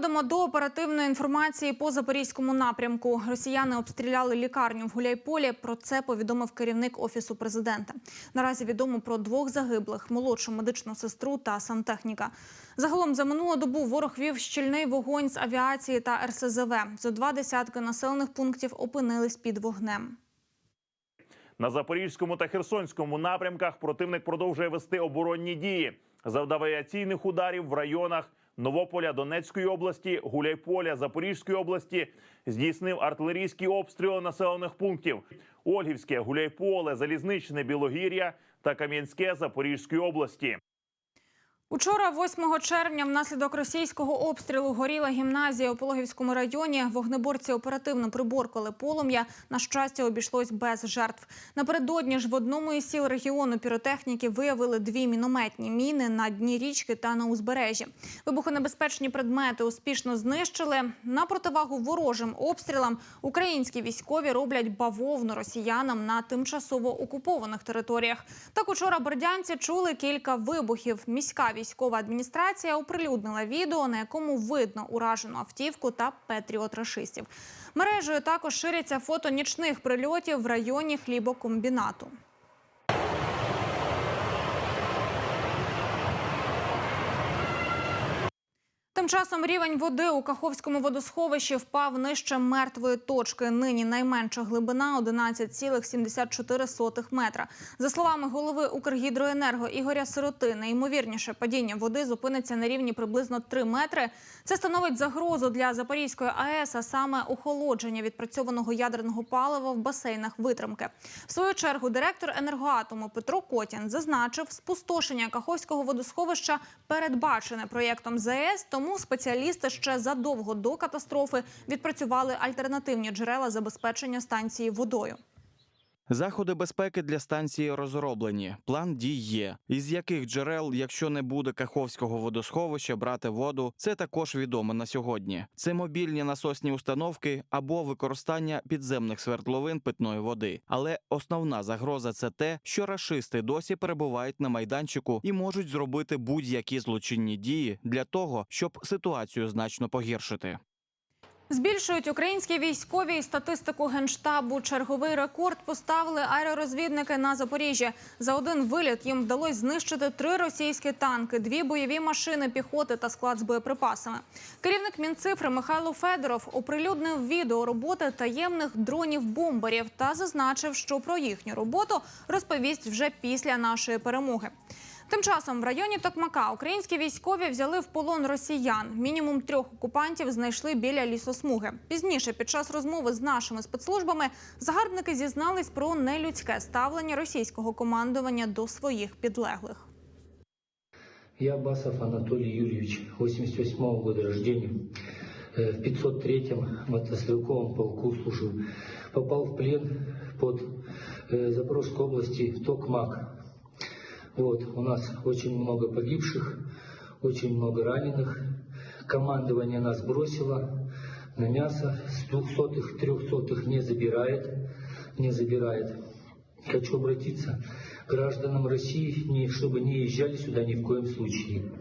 Переходимо до оперативної інформації по запорізькому напрямку. Росіяни обстріляли лікарню в Гуляйполі. Про це повідомив керівник офісу президента. Наразі відомо про двох загиблих: молодшу медичну сестру та сантехніка. Загалом за минулу добу ворог вів щільний вогонь з авіації та РСЗВ. Зо два десятки населених пунктів опинились під вогнем. На запорізькому та херсонському напрямках противник продовжує вести оборонні дії. Завдав авіаційних ударів в районах Новополя Донецької області, Гуляйполя Запорізької області. Здійснив артилерійські обстріли населених пунктів: Ольгівське, Гуляйполе, Залізничне, Білогір'я та Кам'янське Запорізької області. Учора, 8 червня, внаслідок російського обстрілу горіла гімназія у Пологівському районі. Вогнеборці оперативно приборкали полум'я. На щастя, обійшлось без жертв. Напередодні ж в одному із сіл регіону піротехніки виявили дві мінометні міни на дні річки та на узбережжі. Вибухонебезпечні предмети успішно знищили. На противагу ворожим обстрілам українські військові роблять бавовну росіянам на тимчасово окупованих територіях. Так учора бердянці чули кілька вибухів. Міська військова адміністрація оприлюднила відео, на якому видно уражену автівку та патріот рашистів. Мережею також ширяться фото нічних прильотів в районі хлібокомбінату. Тим часом рівень води у Каховському водосховищі впав нижче мертвої точки. Нині найменша глибина 11,74 метра. За словами голови Укргідроенерго Ігоря Сироти, найімовірніше падіння води зупиниться на рівні приблизно 3 метри. Це становить загрозу для Запорізької АЕС, а саме охолодження відпрацьованого ядерного палива в басейнах витримки. В свою чергу директор енергоатому Петро Котін зазначив, спустошення Каховського водосховища передбачене проєктом ЗАЕС, тому спеціалісти ще задовго до катастрофи відпрацювали альтернативні джерела забезпечення станції водою. Заходи безпеки для станції розроблені. План дій є. Із яких джерел, якщо не буде Каховського водосховища, брати воду, це також відомо на сьогодні. Це мобільні насосні установки або використання підземних свердловин питної води. Але основна загроза це те, що рашисти досі перебувають на майданчику і можуть зробити будь-які злочинні дії для того, щоб ситуацію значно погіршити. Збільшують українські військові і статистику генштабу. Черговий рекорд поставили аеророзвідники на Запоріжжі. За один виліт їм вдалося знищити три російські танки, дві бойові машини піхоти та склад з боєприпасами. Керівник мінцифри Михайло Федоров оприлюднив відео роботи таємних дронів-бомберів та зазначив, що про їхню роботу розповість вже після нашої перемоги. Тим часом в районі Токмака українські військові взяли в полон росіян. Мінімум трьох окупантів знайшли біля лісосмуги. Пізніше, під час розмови з нашими спецслужбами, загарбники зізнались про нелюдське ставлення російського командування до своїх підлеглих. Я Басов Анатолий Юрьевич, 88 -го года рождения. Э, В 503-м мотострелковом полку служил. Попал в плен под э, области в Токмак. Вот, у нас очень много погибших, очень много раненых. Командование нас бросило на мясо. С двухсотых, трехсотых не забирает, не забирает. Хочу обратиться к гражданам России, чтобы не езжали сюда ни в коем случае.